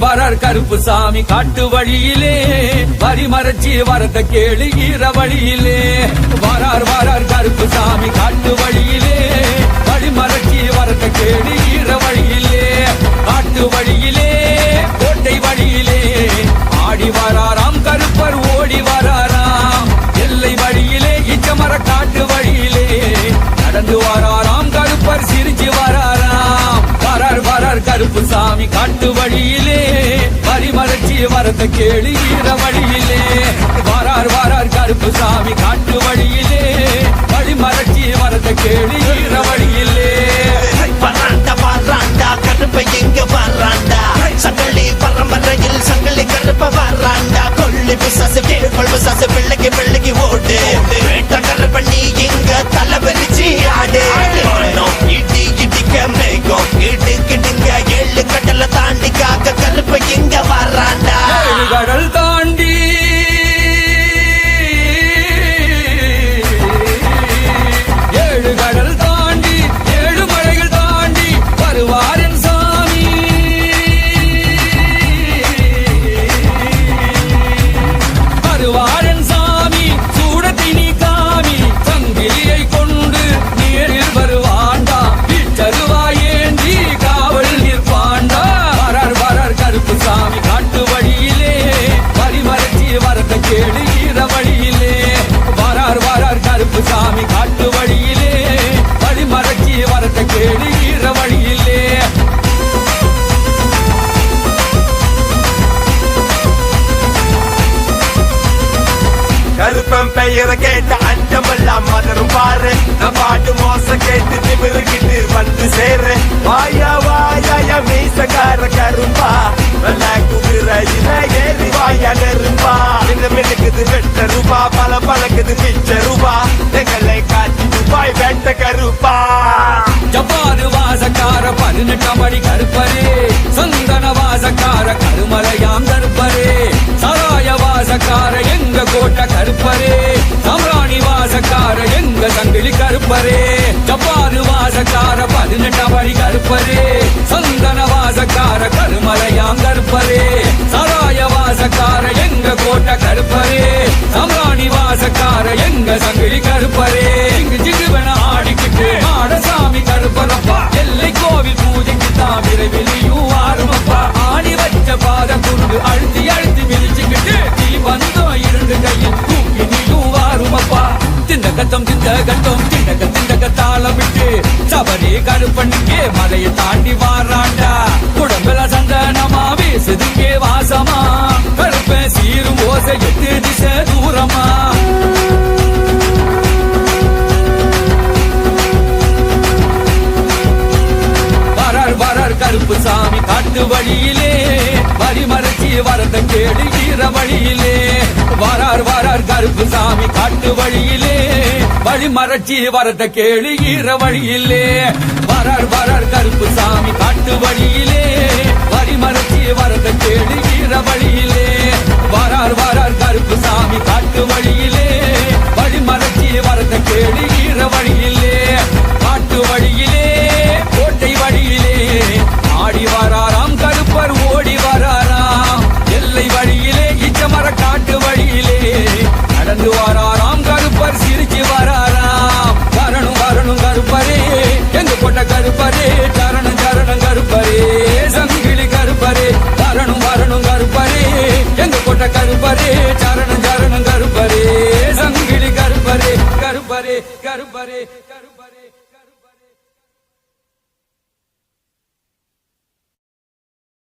வரார் கருப்பு சாமி காட்டு வழியிலே. வரி மறைச்சி வரத கேளு ஈர வழியிலே. வரார் வரார் கருப்பு சாமி காட்டு வழியிலே. வழி மறைச்சி வரத கேளு ஈர நடந்த வரத கேளு ஈர வழியிலே. வாரார் வாரார் கருப்பு சாமி காட்டு வழியிலே. வழிமலர்ச்சி வரத கேளு ஈர வழியிலே. வராண்டா வராண்டா கருப்பை எங்க வராண்டா சங்கலி பரம்பரையில் சங்கலி கருப்ப வராண்டா கொள்ளி பிசாசு கேள்வல் பிசாசு பிள்ளைக்கு பிள்ளைக்கு ஓடு வேட்ட கருப்ப நீ இங்க தலை ஆடு. இடி இடிக்க மேகம். இடு கிடுங்க ஏழு கடல தாண்டி காக்க கருப்ப இங்க வராண்டா ஏழு கடல் கருப்பன் பெயரை கேட்ட அஞ்சமெல்லாம் மலரும் பாரு நான் பாட்டு மோச கேட்டு திமிருக்கிட்டு வந்து சேரு வாயா வாயா மீசக்கார கரும்பா. நல்ல குதிரையில ஏறி வாயா நெருப்பா இந்த மினுக்குது வெட்ட ரூபா பல பழக்குது பிச்ச ரூபா. எங்களை காட்சி ரூபாய் வெட்ட கருப்பா. ஜப்பாது வாசக்கார பதினெட்டாம் அடி கருப்பரே. எங்க கருப்பரே. சம்ராணி வாசக்கார எங்க சங்கிலி கருப்பரே. ஜப்பானு வாசக்கார பதினெட்டாம் வழி கருப்பரே. சந்தன வாசக்கார கருமலையாம் கருப்பரே. சராய வாசக்கார எங்க கோட்டை கருப்பரே. சம்ராணி வாசக்கார எங்க சங்கிலி கருப்பரே. இங்கு ஜிகுவன ஆடிக்கிட்டு ஆடசாமி கருப்பரப்பா. எல்லை கோவில் பூஜைக்கு தான் விரைவிலையும் கத்தம் திண்ட கத்தம் திண்டக திண்டக தாளம் விட்டு சபரி கருப்பண்ணிக்கே மலையை தாண்டி வாராண்டா. உடம்புல சந்தனமா வீசுதுங்கே வாசமா. கருப்ப சீரும் ஓசை எட்டு திசை தூரமா. கருப்பு சாமி காட்டு வழியிலே. வரி மறைச்சி வரத கேடு ஈர வழியிலே. வரார் வரார் கருப்பு சாமி காட்டு வழியிலே. வழி வழிமறைச்சி வரத கேளு ஈர வழியிலே. வரார் வரார் கருப்பு சாமி காட்டு வழியிலே. வழி வரிமறைச்சி வரத கேளு ஈர வழி